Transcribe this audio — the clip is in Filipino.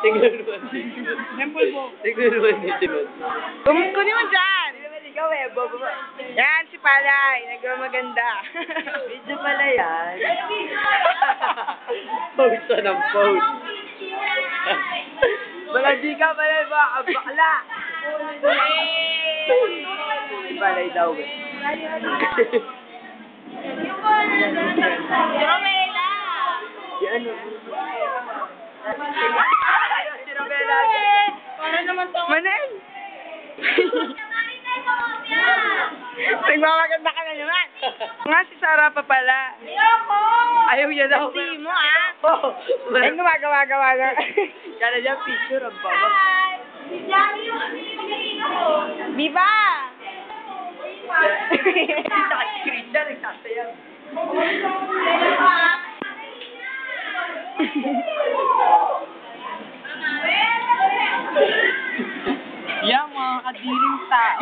mo. Tingnan mo. Mo ni Timon. Kum- Kunin mo dyan. Ikaw eh, bobo? Yan, si Palay. Nagmamaganda. Video pala yan. Post ka ng post. Wala di ka pala ba? Ang bakla. Di palay daw eh. Romela. Si ano? Si Robela. Para naman to. Manel. Nagmamaganda ka na naman. Nga si Sarah pa pala. Ayaw niya daw. Kasi mo ah. Oh, Ay, gumagawa-gawa na. Kala niya picture ang baba. Viva! Christian, nagsasayaw. Mga kadiring tao.